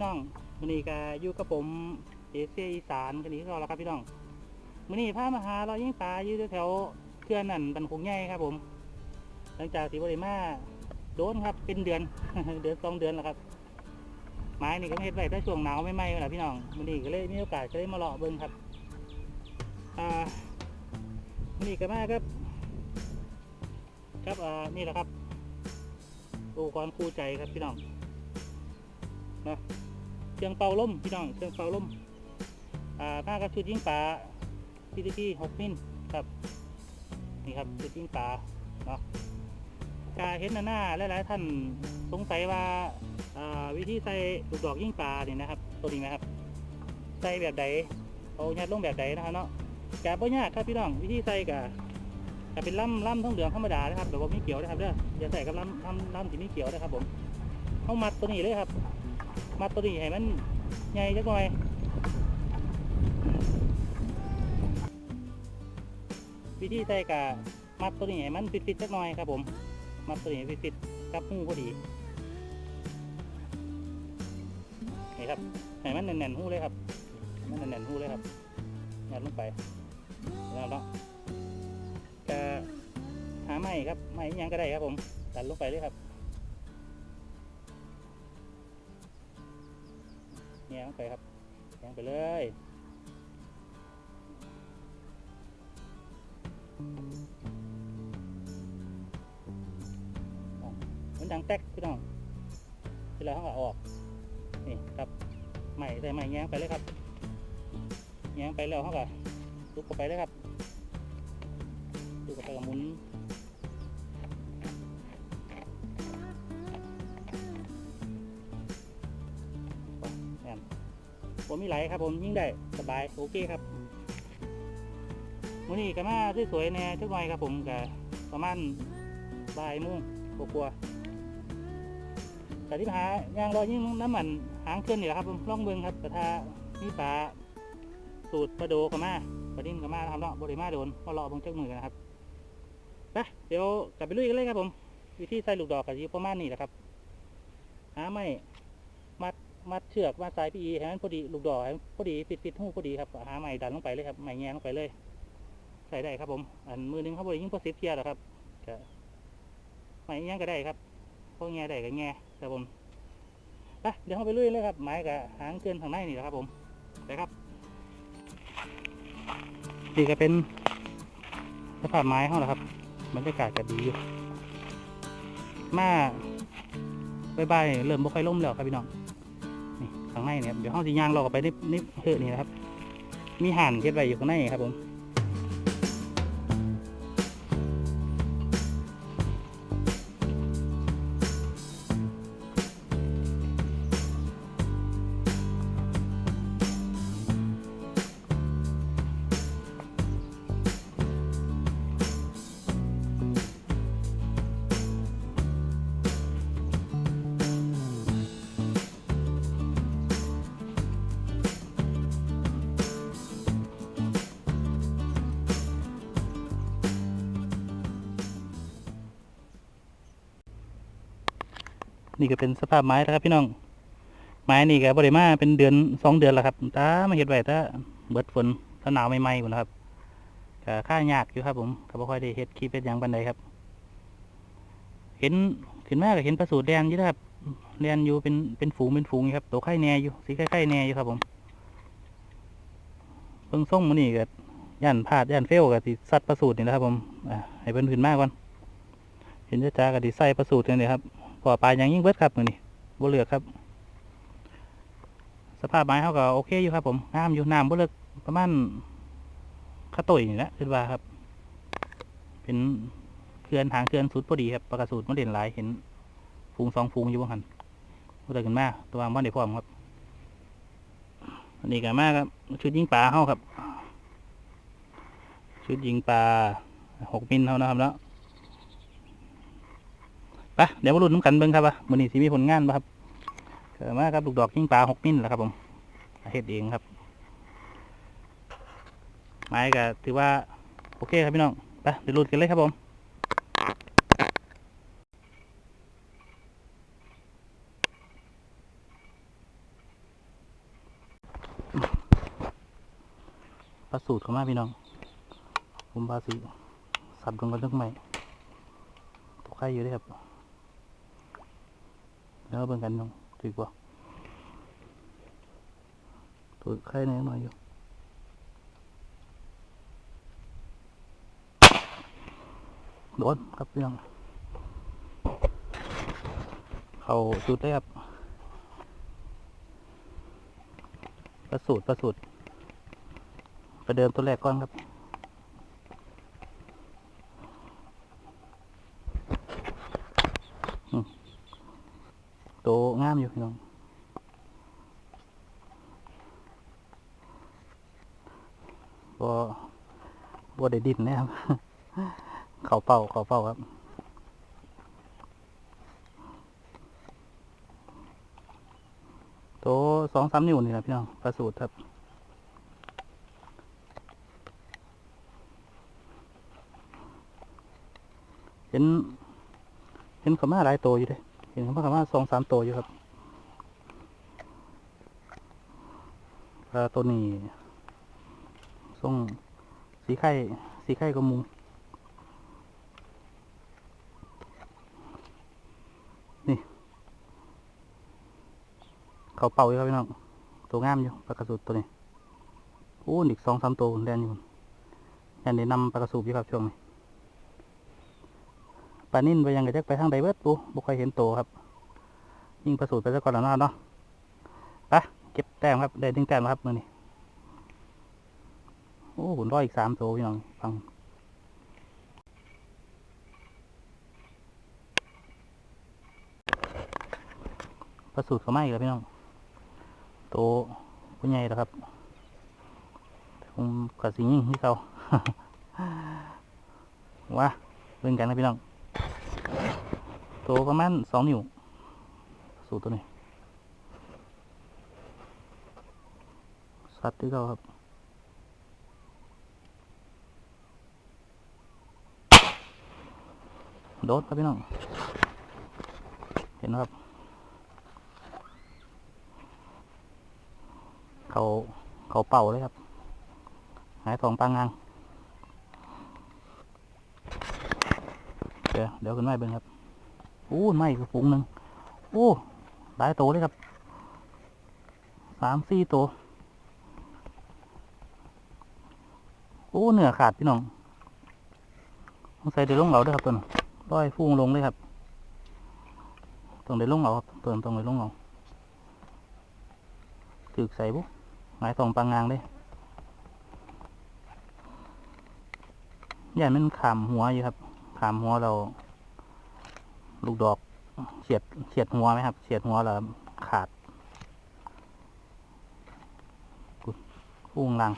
พี่น้องมื้อนี้ก็อยู่กับผมเอเชียอีสานกันนี้ก็แล้วครับพี่น้องมื้อนี้พามาหาเรายิ่งปลาอยู่แถวเขื่อนนั่นบันคงใหญ่ครับผม หลังจากที่บ่ได้มาโดนครับเป็นเดือนเดือนสองเดือนแล้วครับไม้นี่ก็เฮ็ดไว้ถ้าช่วงหนาวไม่ไหม้แหละพี่น้องมื้อนี้ก็เลยมีโอกาสก็เลยมาเลาะเบิ่งครับอ่ามื้อนี้ก็มาครับ ครับอ่านี่แหละครับอุปกรณ์คู่ใจครับพี่น้องนะ เครื่องเป่าลมพี่น้องเครื่องเป่าลมอ่ามากับชุดยิงปลา PTP 6มิลครับนี่ครับชุดยิงปลาเนาะกาเห็นหน้าหลายๆท่านสงสัยว่าวิธีใส่ลูกดอกยิงปลาเนี่ยนะครับ ตัวนี้นะครับ ใส่แบบใดเอายัดลงแบบใดนะครับเนาะกาบ่ยากครับพี่น้องวิธีใส่กาจะเป็นล่ำล่ำท้องเหลืองธรรมดานะครับแบบว่ามีเขียวนะครับเด้ออย่าใส่กับล่ำล่ำล่ำที่มีเขียวนะครับผมเอามัดตัวนี้เลยครับ มัดตัวนี้ให้มันใหญ่จักหน่อยวิธีใส่กะมัดตัวนี้ให้มันฟิตๆจักหน่อยครับผมมัดตัวนี้ฟิตๆกับหูพอดีนี่ครับให้มันแน่นๆหูเลยครับมันแน่นๆหูเลยครับยัดลงไปแล้วเนาะจะหาไม้ครับไม้ยังก็ได้ครับผมดันลงไปเลยครับ งงไปครับแงงไปเลยมันดังแตกพี่น้องเวลาเขาก็ออก นี่ครับไม้ใส่ไม้แงงไปเลยครับแงงไปแล้วเขาก็ลุกเข้าไปเลยครับดูกับไปกับมุน ไหลครับผมยิ่งได้สบายโอเคครับวันนี้ก็มาสวยๆแน่จักหน่อยครับผมกับประมาณบ่ายโมงกลัวแต่ที่หายางรอยยิ่งน้ำมันหางเคลื่อนนี่ครับผมล่องเบิงครับแต่ถ้ามีปลาสูตรปลาโดกับมาปลาดิ้นกับมานะครับเนาะบริมาโดนก็รอเบงเจักมือกันนะครับไปเดี๋ยวกลับไปลุยกันเลยครับผม วิธีใส่ลูกดอกกับยีประมาณนี้แหละครับหาไม่มัด มัดเชือกมัดสายพีให้มันพอดีลูกดอกให้พอดีปิดปิดหูพอดีครับหาไม้ดันลงไปเลยครับไม้แงลงไปเลย ใส่ได้ครับ ผม อันมือหนึงเขาบริยิ่งพอสิบเทียร์หรอครับก็ไม้แงก็ได้ครับพวกแงได้ก็แงครับผมไปเดี๋ยวเขาไปลุยเลยครับไม้กับหางเกินทางในนี่แหละครับ ผมไปครับนี่ก็เป็นสภาพไม้เขาแหละครับบรรยากาศก็ดีอยู่มาบายๆเริ่มบ่ค่อยล่มแล้วครับพี่น้อง ข้างในเนี่ยเดี๋ยวห้องสียางเราก็ไปนี่นี่เฮือนี่นะครับ มีห่านเฮ็ดไว้อยู่ข้างในครับผม นี่ก็เป็นสภาพไม้แล้วครับพี่น้อง ไม้นี่ก็บริมาเป็นเดือนสองเดือนแล้วครับตามาเห็ดไว้ถ้าเบิดฝนถ้าหนาวใหม่ๆหมดแล้วครับก็ค่ายากอยู่ครับ ผมก็บ่ค่อยได้เฮ็ดคลิปเป็นอย่างบันไดครับ เห็นขึ้นมาก็เห็นปลาสูตรแดนอยู่ครับแดนอยู่เป็นเป็นฝูงเป็นฝูงอยู่ครับตัวไข่แน่อยู่สีไข่ๆแน่อยู่ครับผมเพิ่งส่งมานี่ก็ย่านพาดย่านเฟลกับสิซัดปลาสูตรนี่แหละครับผมอ่าให้เพิ่นขึ้นมากก่อนเห็นจ้ากับดิใส่ปลาสูตรนี่เลยครับ พอปลายังยิ่งเบิดครับมือนี้บ่เลือกครับ สภาพไม้เขาก็โอเคอยู่ครับ ผมงามอยู่น้ำบ่เลือกประมาณข้าตุยนี่แหละคิดว่าครับ เป็นเขื่อนหางเขื่อนสุดพอดีครับปลากระสูตรมันเด่นหลายเห็นฟูงสองฟูงอยู่บางหันก็เลยกันมาตัววางบ้านเดี๋ยวพร้อมครับอันนี้กันมากครับชุดยิงปลาเฮาครับ ชุดยิงปลาหกมิลเท่านะครับแล้ว ปเดี๋ยวมาลุ้นน้ำกันเบิ้งครับว่ามือนี้สิมีผลงานป่ะครับเกิดมาครับลูกดอกยิ่งปลาหกมินแล้วครับผมเฮ็ดเองครับ ไม้ก็ถือว่า โอเคครับพี่น้องไปเดี๋ยวลุ้นกันเลยครับผมปลาสูตรเขามากพี่น้อง ผมปลาสีสับลงกันเรื่องใหม่ตกไข่อยู่ด้วยครับ แล้วเบิ่งกันน้องดีกว่าตัวไข่น้อยหน่อยอยู่โดนครับพี่น้องเขาจุดได้ครับประสูตรประสูตรประเดิมตัวแรกก่อนครับ โตงามอยู่พี่น้องบ่บ่ได้ดินนะครับ เขาเป่าเขาเป่าครับโตสองสามนิ้วนี่นะพี่น้องประสูตรครับเห็นเห็นเขามาหลายโตอยู่เด้ เห็นเขามาเขามาสองสามโตวอยู่ครับปลาตัวนี้ทรงสีไข่สีไข่ก็มุงนี่ เขาเป่าอยู่ครับพี่น้อง ตัวงามอยู่ปลากระสุดตัวนี้โอ้อีกสองสามตัวแดนอยู่แดนนี้นำปลากระสุบอยู่ครับช่วงนี้ ปลานิ่นไปยังกระจักไปทางใดเบิดปูบ่ค่อยเห็นโตครับ ยิ่งประสูตรไปซะก่อนแล้วเนาะเนาะไปเก็บแต้มครับ ได้ดึงแต้มครับมือนี้โอ้หุ่นร้อยอีกสามโตพี่น้องฟังประสูตรเขาไม่อีกแล้วพี่น้อง โตผู้ใหญ่แล้วครับผมกระสิยิ่งที่เขาว่าเล่นกันนะพี่น้อง โตประมาณสองนิ้ว สูตรตัวนี้ สัตว์ที่เขาครับโดดครับพี่น้อง เห็นไหมครับ เขาเขาเป่าเลยครับ หายทองปางงางเดี๋ยวเดี๋ยวขึ้นไม้เบิ้งครับ อู้ไม้คือฝูงหนึ่งโอ้หลายโตวเลยครับสามสี่ตัวโอ้เหนือขาดพี่น้องต้องใส่เดี๋ยวลงเอาเด้วยครับตัวนึงร้อยฟุ้งลงเลยครับต้องเดี๋ยวลงเอาครับตัวต้องเดี๋ยวลงเอาถือใส่บุ๊หงายทองปางงางเลยอย่มันขามหัวอยู่ครับขามหัวเรา ลูกดอกเฉียดเฉียดหัวไหมครับเฉียดหัวเราขาดพุ่งลัง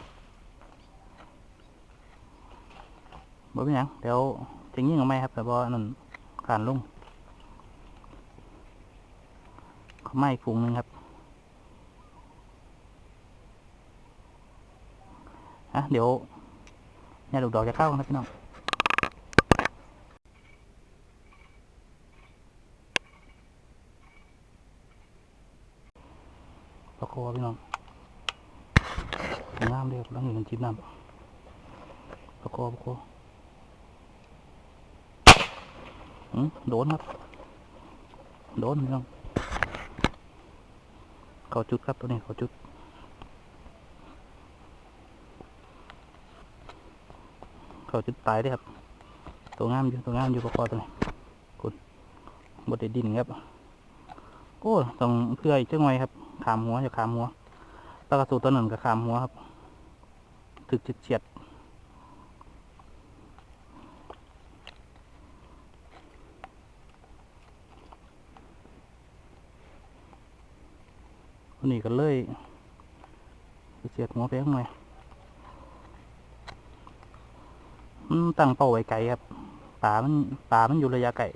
บ่เป็นยังเดี๋ยวจะยิงเอาไหมครับ แต่บ่นั่นขานลงเขาไหม้ฝูงหนึ่งครับอะเดี๋ยวเนี่ยลูกดอกจะเข้านะพี่น้อง ปลาคอ พี่น้องงามเดียวแล้วเงินจิ้มน้ำปลาคอปลาคออืมโดนครับ โดนพี่น้องเขาจุดครับตัวนี้เขาจุดเขาจุดตายเด้ครับ ตัวงามอยู่ตัวงามอยู่ปลาคอตัวนี้คุณบดได้ดินครับโอ้ต้องเพื่ออีกจังหน่อยครับ ขามหัวจะขามหัวปลากระสูตัวหนึ่งกับขามหัวครับถึกเฉียดวันนี้ก็เลยเฉียดหัวไปข้างหน่อยมันตั้งเป้าไว้ไกลครับป่ามันป่ามันอยู่ระยะไกล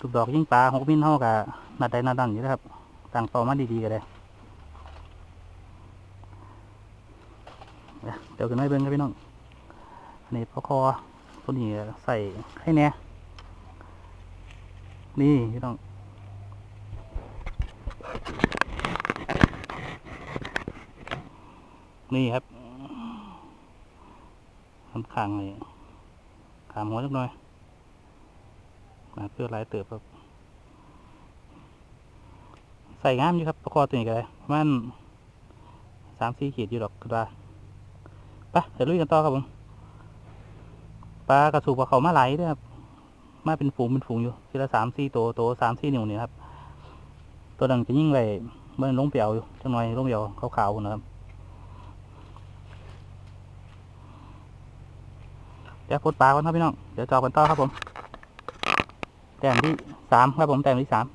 ทุกดอกยิ่งปลาหกมิลเท่ากับนัดใดนัดนั้นอยู่แล้วครับตั้งเป้ามาดีๆกันเลยเดี๋ยวขึ้นไม่เบิ้งครับพี่น้องอันนี้พอคอตัวนี้ใส่ให้แน่นี่พี่น้องนี่ครับค่อนข้างเลยขามหัวจักหน่อย มาเพื่อหลายเติบครับ ใส่งามอยู่ครับประคอตัวนี้ก็ได้ปรมันสามสี่ขีดอยู่ดอกก็ได้ไปเดี๋ยวลุยกันต่อครับผมปลากระสูบปลาเขามาไหลเด้วยครับมาเป็นฝูงเป็นฝูงอยู่ทีละสามสี่ตัวตัวสามสี่นิ้วนี่ครับ ตัวดังจะยิ่งไปเมื่อลงเปียวอยู่จังหน่อยลงเปียวขาวๆนะครับเดี๋ยวพดปลาก่อนครับพี่น้อง เดี๋ยวจอกันต่อครับผม แต้มที่สามครับผมแต้มที่สาม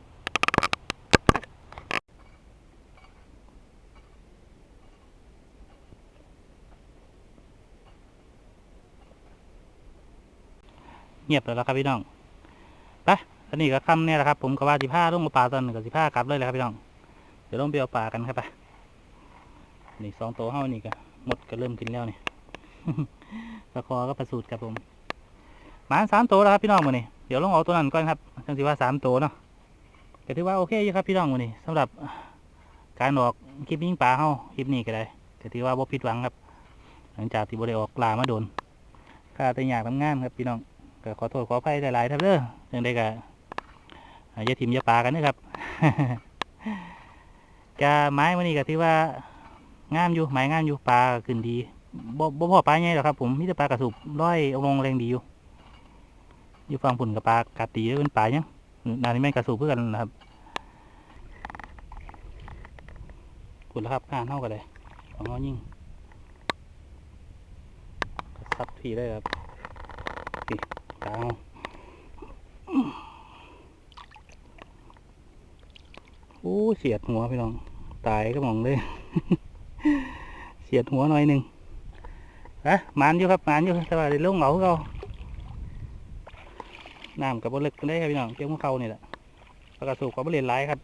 เงียบแล้วล่ะครับพี่น้องไปตอนนี้ก็ค่ำเนี่ยแหละครับ ผมกับว่าสิผ้าลงมาปลาตอนนกับสิผ้ากลับเลยแหละครับพี่น้อง เดี๋ยวลงไปเอาปลากันครับไปนี่สองตัวเฮานี่ก็หมดก็เริ่มกินแล้วนี่ปลาคอก็ประสูตรครับผม หมาสามตัวแล้วครับพี่น้องมือนี่ เดี๋ยวลองเอาตัวนั้นก่อนครับจังสิว่าสามตัวเนาะก็ถือว่าโอเคอยู่ครับพี่น้องมือนี่สำหรับการออกคลิปยิงปลาเฮาคลิปนี้ก็ได้ก็ถือว่าบ่ผิดหวังครับ หลังจากที่บ่ได้ออกปลามาโดนค่าแต่อยากทำงานครับพี่น้องก็ขอโทษขออภัยหลายๆครับเด้อจังได้ก็อย่าถิมอย่าปลากันนะครับจะไม้วันนี้ก็ถือว่างามอยู่ไม้งามอยู่ปลาขึ้นดีบ่บ่พอปลาใหญ่หรอกครับ ผมมีแต่ปลากระสุบร้อยอาลงแรงดีอยู่ อยู่ฟังผุ่นกับปลากาตีด้วเป็นปลายังนานี่แม่กระสุบเพื่อกันนะครับขุดแล้วครับอ่าเท่ากันเลยของเขายิ่งซับทีได้ครับนี่กลาโอ้เสียดหัวพี่น้อง ตายก็มองเลย เสียดหัวหน่อยหนึ่งอะมานอยู่ครับมานอยู่แต่ว่าได้ลงเหงาเขา น้ำกับบนเล็กกันได้ครับพี่น้องเจ้าของเขานี่แหละปลากระสูบกับบริเวณไรครับ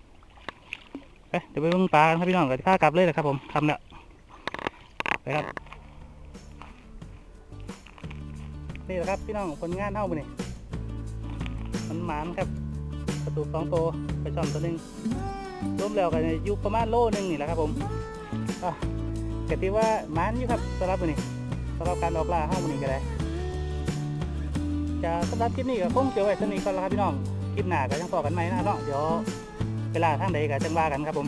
ไปเดี๋ยวไปเบิ่งปลาครับพี่น้องกับข้ากลับเลยนะครับผมทำแล้วไปครับนี่แหละครับพี่น้องผลงานเท่ามือนี่มันหมานครับกระสูบสองตัวไปช่อนตัวหนึ่งรวมแล้วกันอยู่ประมาณโลหนึงนี่แหละครับผมอะกติว่าหมานอยู่ครับสำหรับมือนี่สำหรับการออกล่าห้องมันนี้ก็ได้ จะสำหรับคลิปนี้ก็คงเจอไว้สนี้ก่อนแล้วครับพี่น้อง คลิปหน้าก็ยังต่อกันไหมนะเนาะเดี๋ยวเวลาทางใดก็จังว่ากันครับผม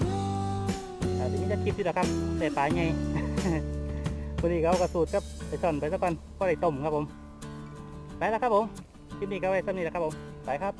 อ่าทีนี้จะคลิปที่ละครับใส่ปลาไงวันนี้ก็เอากระสูตรครับไปซ่อนไปสักวันก็ได้ต้มครับผม ไปแล้วครับผมคลิปนี้ก็ไว้สนี้แหละครับผมไปครับ